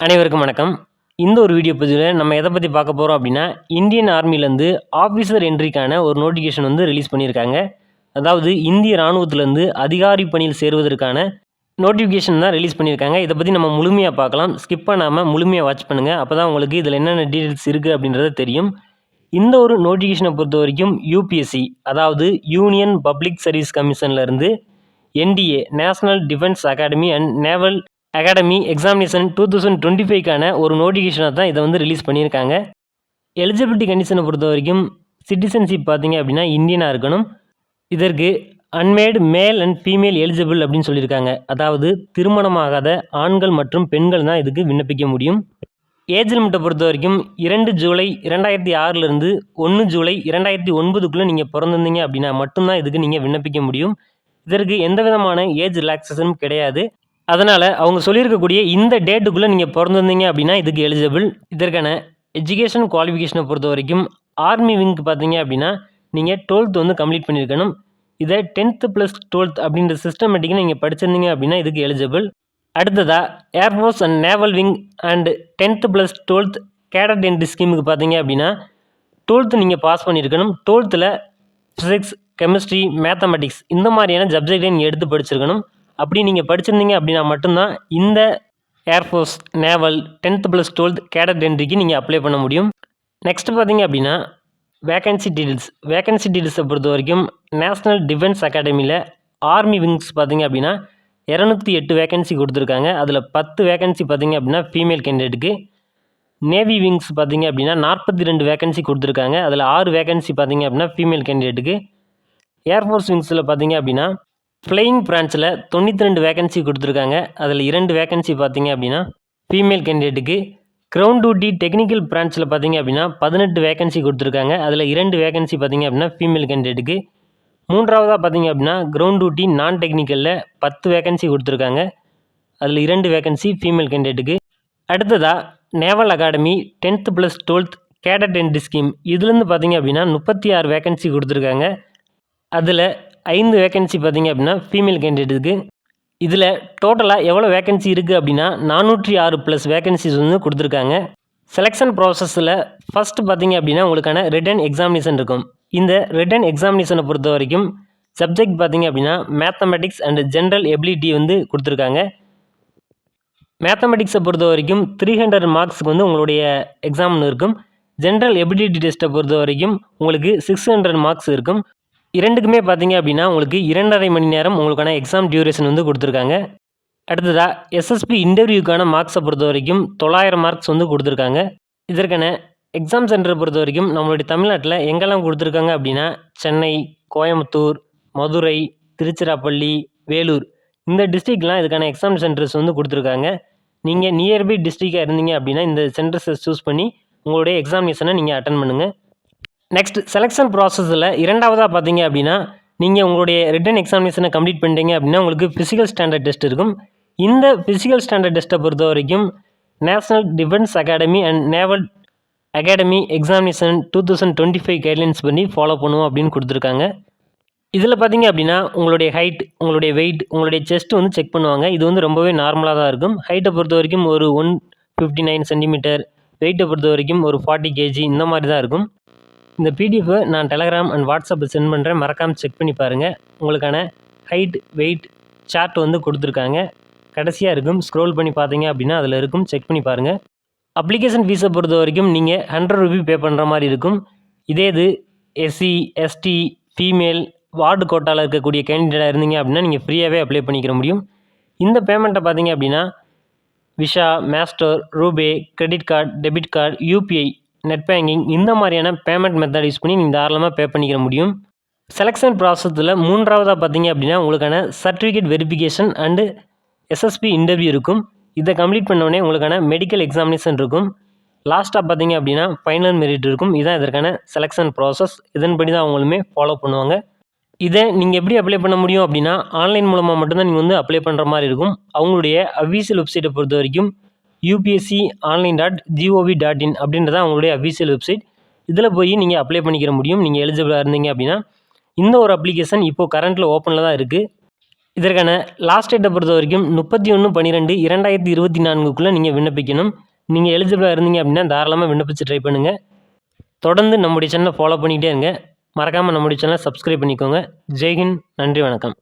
அனைவருக்கும் வணக்கம். இந்த ஒரு வீடியோ பதிவில் நம்ம எதை பற்றி பார்க்க போகிறோம் அப்படின்னா இந்தியன் ஆர்மிலேருந்து ஆஃபீஸர் என்ட்ரிக்கான ஒரு நோட்டிஃபிகேஷன் வந்து ரிலீஸ் பண்ணியிருக்காங்க. அதாவது இந்திய இராணுவத்திலேருந்து அதிகாரி பணியில் சேருவதற்கான நோட்டிஃபிகேஷன் தான் ரிலீஸ் பண்ணியிருக்காங்க. இதை பற்றி நம்ம முழுமையாக பார்க்கலாம். ஸ்கிப் பண்ணாமல் முழுமையாக வாட்ச் பண்ணுங்கள் அப்போ தான் உங்களுக்கு இதில் என்னென்ன டீட்டெயில்ஸ் இருக்குது அப்படின்றது தெரியும். இந்த ஒரு நோட்டிஃபிகேஷனை பொறுத்த வரைக்கும் யூபிஎஸ்சி அதாவது union public service கமிஷன்லேருந்து NDA national defence academy and naval academy examination two thousand twenty ஃபைவ்க்கான ஒரு நோட்டிஃபிகேஷனை தான் இதை வந்து ரிலீஸ் பண்ணியிருக்காங்க. எலிஜிபிலிட்டி கண்டிஷனை பொறுத்த வரைக்கும் சிட்டிசன்ஷிப் பார்த்தீங்க அப்படின்னா இந்தியனாக இருக்கணும். இதற்கு அன்மேடு மேல் அண்ட் ஃபீமேல் எலிஜிபிள் அப்படின்னு சொல்லியிருக்காங்க. அதாவது திருமணமாகாத ஆண்கள் மற்றும் பெண்கள் தான் இதுக்கு விண்ணப்பிக்க முடியும். ஏஜ் லிமிட்டை பொறுத்த வரைக்கும் இரண்டு ஜூலை இரண்டாயிரத்தி ஆறிலிருந்து ஒன்று ஜூலை இரண்டாயிரத்தி ஒன்பதுக்குள்ளே நீங்கள் பிறந்திருந்தீங்க அப்படின்னா மட்டும்தான் இதுக்கு நீங்கள் விண்ணப்பிக்க முடியும். இதற்கு எந்த விதமான ஏஜ் ரிலாக்ஸேஷனும் கிடையாது. அதனால் அவங்க சொல்லியிருக்கக்கூடிய இந்த டேட்டுக்குள்ளே நீங்கள் பிறந்திருந்தீங்க அப்படின்னா இதுக்கு எலிஜிபிள் இதற்கான எஜுகேஷன் குவாலிஃபிகேஷனை பொறுத்த வரைக்கும் ஆர்மி விங்க்கு பார்த்தீங்க அப்படின்னா நீங்கள் டுவெல்த் வந்து கம்ப்ளீட் பண்ணியிருக்கணும். இதை டென்த்து ப்ளஸ் டுவெல்த் அப்படின்ற சிஸ்டமேட்டிக்காக நீங்கள் படிச்சிருந்தீங்க அப்படின்னா இதுக்கு எலிஜிபிள் அடுத்ததாக air force and naval wing and tenth plus twelfth cadet entry ஸ்கீமுக்கு பார்த்தீங்க அப்படின்னா டுவெல்த்து நீங்கள் பாஸ் பண்ணியிருக்கணும். டுவெல்த்தில் ஃபிசிக்ஸ் கெமிஸ்ட்ரி மேத்தமெட்டிக்ஸ் இந்த மாதிரியான சப்ஜெக்டை நீங்கள் எடுத்து படிச்சிருக்கணும். அப்படி நீங்கள் படிச்சிருந்தீங்க அப்படின்னா மட்டும்தான் இந்த air force naval tenth plus twelfth cadet என்ட்ரிக்கு நீங்கள் அப்ளை பண்ண முடியும். நெக்ஸ்ட் பார்த்தீங்க அப்படின்னா வேகன்சி டீட்டெயில்ஸ் வேகன்சி டீட்டெயில்ஸை பொறுத்த வரைக்கும் நேஷ்னல் டிஃபென்ஸ் அகாடமியில் ஆர்மி விங்ஸ் பார்த்தீங்க அப்படின்னா இரநூத்தி எட்டு வேகன்சி கொடுத்துருக்காங்க. அதில் பத்து வேகன்சி பார்த்தீங்க அப்படின்னா ஃபீமேல் கேண்டிடேட்டுக்கு நேவி விங்ஸ் பார்த்தீங்க அப்படின்னா நாற்பத்தி ரெண்டு வேகன்சி கொடுத்துருக்காங்க. அதில் ஆறு வேகன்சி பார்த்தீங்க அப்படின்னா ஃபீமேல் கேண்டிடேட்டுக்கு ஏர்ஃபோர்ஸ் விங்ஸில் பார்த்தீங்க அப்படின்னா ஃப்ளையிங் பிரான்ச்சில் தொண்ணூற்றி ரெண்டு வேகன்சி கொடுத்துருக்காங்க. அதில் இரண்டு வேகன்சி பார்த்தீங்க அப்படின்னா ஃபீமேல் கேண்டிடேட்டுக்கு க்ரௌண்ட் டியூட்டி டெக்னிக்கல் பிரான்ச்சில் பார்த்தீங்க அப்படின்னா பதினெட்டு வேகன்சி கொடுத்துருக்காங்க. அதில் இரண்டு வேகன்சி பார்த்தீங்க அப்படின்னா ஃபீமேல் கேண்டிடேட்டுக்கு மூன்றாவதாக பார்த்தீங்க அப்படின்னா கிரவுண்ட் டியூட்டி நான் டெக்னிக்கலில் பத்து வேகன்சி கொடுத்துருக்காங்க. அதில் இரண்டு வேகன்சி ஃபீமேல் கேண்டிடேட்டுக்கு அடுத்ததாக naval academy tenth plus twelfth cadet entry scheme இதுலேருந்து பார்த்தீங்க அப்படின்னா முப்பத்தி ஆறு வேகன்சி கொடுத்துருக்காங்க. அதில் ஐந்து வேகன்சி பார்த்தீங்க அப்படின்னா ஃபீமேல் கேண்டிடேட்டுக்கு இதில் டோட்டலாக எவ்வளோ வேகன்சி இருக்குது அப்படின்னா நானூற்றி ஆறு ப்ளஸ் வேகன்சிஸ் வந்து கொடுத்துருக்காங்க. செலெக்ஷன் ப்ராசஸில் ஃபஸ்ட்டு பார்த்தீங்க அப்படின்னா உங்களுக்கான ரிட்டன் எக்ஸாமினேஷன் இருக்கும். இந்த ரிட்டன் எக்ஸாமினேஷனை பொறுத்த வரைக்கும் சப்ஜெக்ட் பார்த்தீங்க அப்படின்னா மேத்தமெட்டிக்ஸ் அண்ட் ஜென்ரல் எபிலிட்டி வந்து கொடுத்துருக்காங்க. மேத்தமெட்டிக்ஸை பொறுத்த வரைக்கும் த்ரீ ஹண்ட்ரட் மார்க்ஸுக்கு வந்து உங்களுடைய எக்ஸாம் இருக்கும். ஜென்ரல் எபிலிட்டி டெஸ்ட்டை பொறுத்த வரைக்கும் உங்களுக்கு சிக்ஸ் ஹண்ட்ரட் மார்க்ஸ் இருக்கும். இரண்டுக்குமே பார்த்தீங்க அப்படின்னா உங்களுக்கு இரண்டரை மணி நேரம் உங்களுக்கான எக்ஸாம் டியூரேஷன் வந்து கொடுத்துருக்காங்க. அடுத்ததாக எஸ்எஸ்பி இன்டர்வியூக்கான மார்க்ஸை பொறுத்த வரைக்கும் தொள்ளாயிரம் மார்க்ஸ் வந்து கொடுத்துருக்காங்க. இதற்கான எக்ஸாம் சென்டரை பொறுத்த வரைக்கும் நம்மளுடைய தமிழ்நாட்டில் எங்கெல்லாம் கொடுத்துருக்காங்க அப்படின்னா சென்னை கோயம்புத்தூர் மதுரை திருச்சிராப்பள்ளி வேலூர். இந்த டிஸ்ட்ரிக்ட்லாம் இதுக்கான எக்ஸாம் சென்டர்ஸ் வந்து கொடுத்துருக்காங்க. நீங்கள் நியர்பை டிஸ்ட்ரிக்டாக இருந்தீங்க அப்படின்னா இந்த சென்டர்ஸை சூஸ் பண்ணி உங்களுடைய எக்ஸாமினேஷனை நீங்கள் அட்டன் பண்ணுங்கள் நெக்ஸ்ட் செலெக்ஷன் ப்ராசஸில் இரண்டாவதாக பார்த்தீங்க அப்படின்னா நீங்கள் உங்களுடைய ரிட்டன் எக்ஸாமினேஷனை கம்ப்ளீட் பண்ணிட்டீங்க அப்படின்னா உங்களுக்கு ஃபிசிக்கல் ஸ்டாண்டர்ட் டெஸ்ட் இருக்கும். இந்த ஃபிசிக்கல் ஸ்டாண்டர்ட் டெஸ்ட்டை பொறுத்த வரைக்கும் national defence academy and naval academy examination two thousand twenty five guidelines பண்ணி ஃபாலோ பண்ணுவோம் அப்படின்னு கொடுத்துருக்காங்க. இதில் பார்த்தீங்க அப்படின்னா உங்களுடைய ஹைட் உங்களுடைய வெயிட் உங்களுடைய செஸ்ட் வந்து செக் பண்ணுவாங்க. இது வந்து ரொம்பவே நார்மலாக தான் இருக்கும். ஹைட்டை பொறுத்த வரைக்கும் ஒரு ஒன் ஃபிஃப்டி நைன் சென்டிமீட்டர் வெயிட்டை பொறுத்த வரைக்கும் ஒரு ஃபார்ட்டி கேஜி இந்த மாதிரி தான் இருக்கும். இந்த பிடிஎஃபை நான் டெலகிராம் அண்ட் வாட்ஸ்அப்பில் சென்ட் பண்ணுறேன் மறக்காமல் செக் பண்ணி பாருங்கள் உங்களுக்கான ஹைட் வெயிட் சார்ட் வந்து கொடுத்துருக்காங்க. கடைசியாக இருக்கும். ஸ்க்ரோல் பண்ணி பார்த்தீங்க அப்படின்னா அதில் இருக்கும். செக் பண்ணி பாருங்கள் அப்ளிகேஷன் ஃபீஸை பொறுத்த வரைக்கும் நீங்கள் ஹண்ட்ரட் ருபி பே பண்ணுற மாதிரி இருக்கும். இதே இது எஸ்சி எஸ்டி ஃபீமேல் வார்டு கோட்டாவில் இருக்கக்கூடிய கேண்டிடேட்டாக இருந்தீங்க அப்படின்னா நீங்கள் ஃப்ரீயாகவே அப்ளை பண்ணிக்கிற முடியும். இந்த பேமெண்ட்டை பார்த்தீங்க அப்படின்னா visa master RuPay credit card debit card UPI net banking இந்த மாதிரியான பேமெண்ட் மெத்தட் யூஸ் பண்ணி நீங்கள் தாராளமாக பே பண்ணிக்கிற முடியும். செலெக்ஷன் ப்ராசஸில் மூன்றாவதாக பார்த்தீங்க அப்படின்னா உங்களுக்கான certificate verification and SSB interview இருக்கும். இதை கம்ப்ளீட் பண்ணோடனே உங்களுக்கான மெடிக்கல் எக்ஸாமினேஷன் இருக்கும். லாஸ்ட்டாக பார்த்தீங்க அப்படின்னா ஃபைனல் மெரிட் இருக்கும். இதுதான் இதற்கான செலெக்ஷன் ப்ராசஸ் இதன்படி தான் அவங்களுமே ஃபாலோ பண்ணுவாங்க. இதை நீங்கள் எப்படி அப்ளை பண்ண முடியும் அப்படின்னா ஆன்லைன் மூலமாக மட்டும்தான் நீங்கள் வந்து அப்ளை பண்ணுற மாதிரி இருக்கும். அவங்களுடைய அஃபீஷியல் வெப்சைட்டை பொறுத்த வரைக்கும் UPSC online dot G O V dot in அப்படின்றத அவங்களுடைய அஃபீஷியல் வெப்சைட் இதில் போய் நீங்கள் அப்ளை பண்ணிக்கிற முடியும். நீங்கள் எலிஜிபிளாக இருந்தீங்க அப்படின்னா இந்த ஒரு அப்ளிகேஷன் இப்போது கரண்ட்டில் ஓப்பனில் தான் இருக்குது இதற்கான லாஸ்ட் டேட்டை பொறுத்த வரைக்கும் முப்பத்தி ஒன்று பன்னிரெண்டு இரண்டாயிரத்தி இருபத்தி நான்குக்குள்ளே நீங்கள் விண்ணப்பிக்கணும். நீங்கள் எலிஜிபிளாக இருந்தீங்க அப்படின்னா தாராளமாக விண்ணப்பிச்சு ட்ரை பண்ணுங்கள் தொடர்ந்து நம்முடைய சேனலை ஃபாலோ பண்ணிகிட்டே இருங்க. மறக்காமல் நம்முடைய சேனலை சப்ஸ்கிரைப் பண்ணிக்கோங்க. ஜெய்ஹிந்த் நன்றி வணக்கம்.